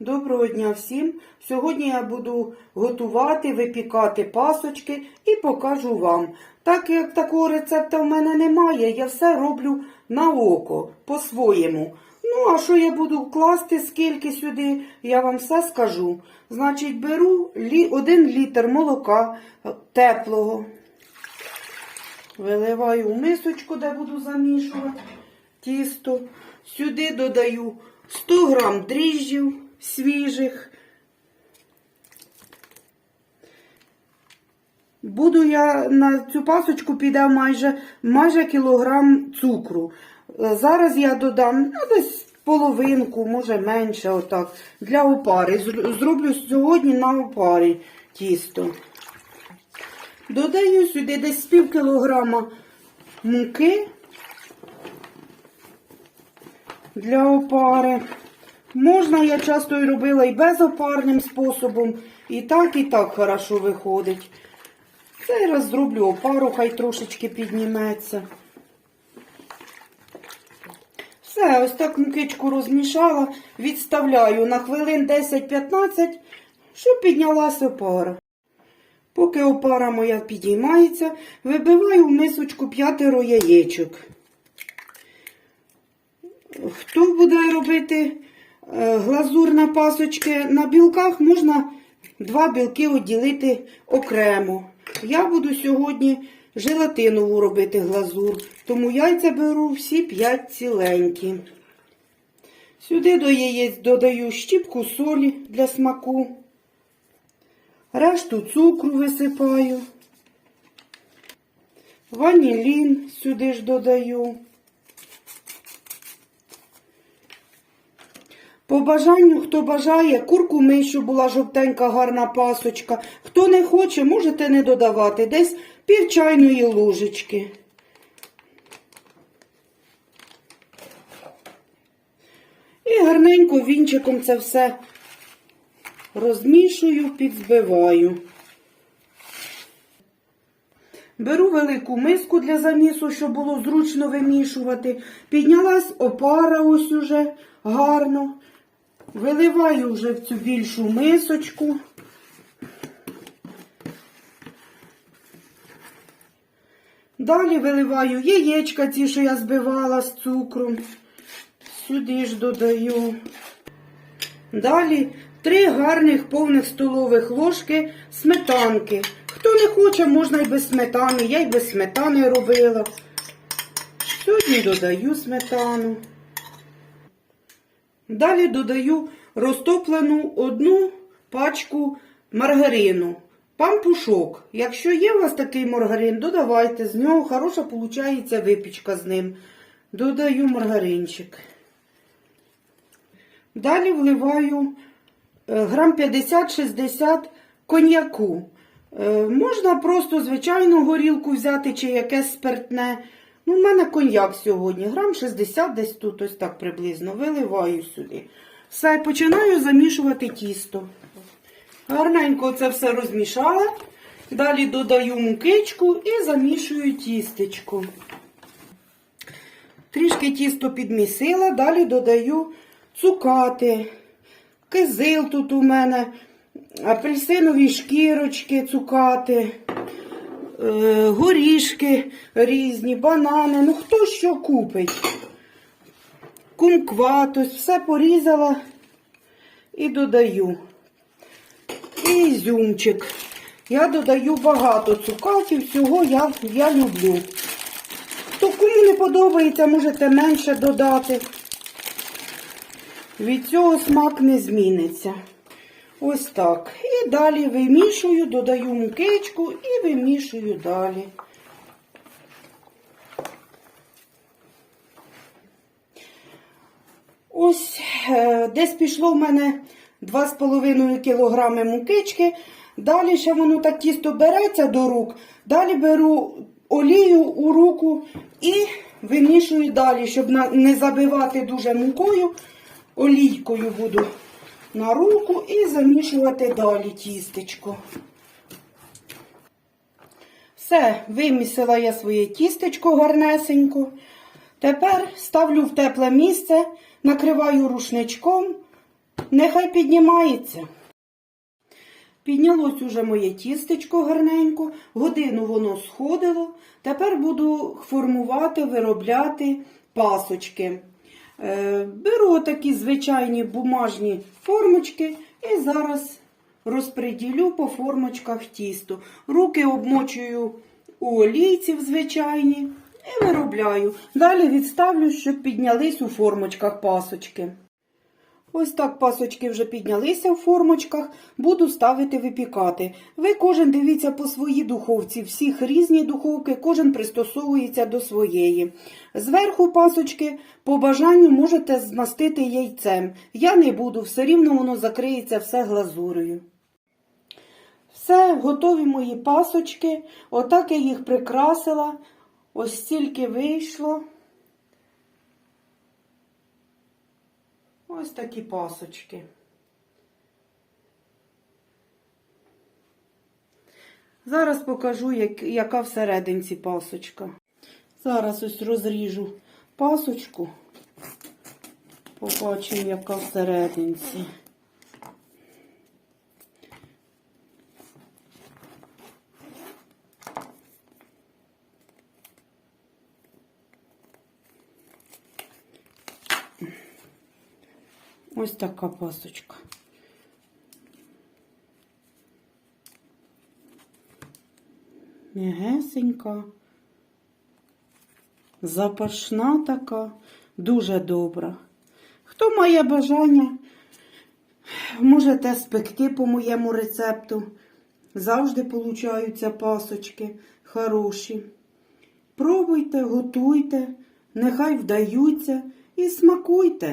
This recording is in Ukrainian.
Доброго дня всім! Сьогодні я буду готувати, випікати пасочки і покажу вам. Так як такого рецепту в мене немає, я все роблю на око, по-своєму. Ну, а що я буду класти, скільки сюди, я вам все скажу. Значить, беру лі, один літр молока е, теплого. Виливаю в мисочку, де буду замішувати тісто. Сюди додаю 100 грам дріжджів свіжих. Буду я на цю пасочку піде майже, майже кілограм цукру. Е, Зараз я додам ну, десь половинку, може менше, отак, для опари. Зроблю сьогодні на опарі тісто. Додаю сюди десь пів кілограма муки для опари. Можна, я часто і робила і безопарним способом. І так, і так хорошо виходить. Цей раз зроблю опару, хай трошечки підніметься. Все, ось так мукичку розмішала, відставляю на хвилин 10-15, щоб піднялася опара. Поки опара моя підіймається, вибиваю в мисочку п'ятеро яєчок. Хто буде робити глазур на пасочки на білках, можна два білки відділити окремо. Я буду сьогодні желатинову робити глазур, тому яйця беру всі п'ять ціленькі. Сюди до яєць додаю щіпку солі для смаку. Решту цукру висипаю. Ванілін сюди ж додаю. По бажанню, хто бажає, куркуми, щоб була жовтенька гарна пасочка. Хто не хоче, можете не додавати. Десь пів чайної ложечки. І гарненько вінчиком це все розмішую, підзбиваю. Беру велику миску для замісу, щоб було зручно вимішувати. Піднялась опара ось уже гарно. Виливаю вже в цю більшу мисочку. Далі виливаю яєчка, ті, що я збивала з цукром. Сюди ж додаю. Далі три гарних повних столових ложки сметанки. Хто не хоче, можна і без сметани. Я й без сметани робила. Сьогодні додаю сметану. Далі додаю розтоплену одну пачку маргарину. Пампушок. Якщо є у вас такий маргарин, додавайте. З нього хороша виходить випічка з ним. Додаю маргаринчик. Далі вливаю е, грам 50-60 коньяку. Е, Можна просто звичайну горілку взяти чи якесь спиртне. Ну, в мене коньяк сьогодні. Грам 60 десь тут, ось так приблизно. Виливаю сюди. Все, починаю замішувати тісто. Гарненько це все розмішала. Далі додаю мукичку і замішую тістечко. Трішки тісто підмісила, далі додаю цукати, кизил тут у мене, апельсинові шкірочки, цукати, горішки різні, банани, ну хто що купить. Кумкват, ось все порізала і додаю. І ізюмчик. Я додаю багато цукатів, всього я, я люблю. Хто кому не подобається, можете менше додати. Від цього смак не зміниться. Ось так. І далі вимішую, додаю мукичку і вимішую далі. Ось е, десь пішло в мене 2,5 кг мукички. Далі ще воно так тісто береться до рук. Далі беру олію у руку і вимішую далі, щоб не забивати дуже мукою. Олійкою буду на руку і замішувати далі тістечко. Все, вимісила я своє тістечко гарнесенько. Тепер ставлю в тепле місце, накриваю рушничком Нехай піднімається. Піднялось уже моє тістечко гарненько, годину воно сходило. Тепер буду формувати, виробляти пасочки. Е, беру такі звичайні бумажні формочки і зараз розпреділю по формочках тісто. Руки обмочую у олійці звичайні і виробляю. Далі відставлю, щоб піднялись у формочках пасочки. Ось так пасочки вже піднялися в формочках, буду ставити випікати. Ви кожен дивіться по своїй духовці, всіх різні духовки, кожен пристосовується до своєї. Зверху пасочки по бажанню можете змастити яйцем. Я не буду, все рівно воно закриється все глазурею. Все, готові мої пасочки. Отак я їх прикрасила. Ось стільки вийшло. Ось такі пасочки. Зараз покажу, як, яка всерединці пасочка. Зараз ось розріжу пасочку. Побачимо, яка всерединці. Ось така пасочка. М'ягесенька, запашна така, дуже добра. Хто має бажання, можете спекти по моєму рецепту. Завжди получаються пасочки хороші. Пробуйте, готуйте, нехай вдаються і смакуйте.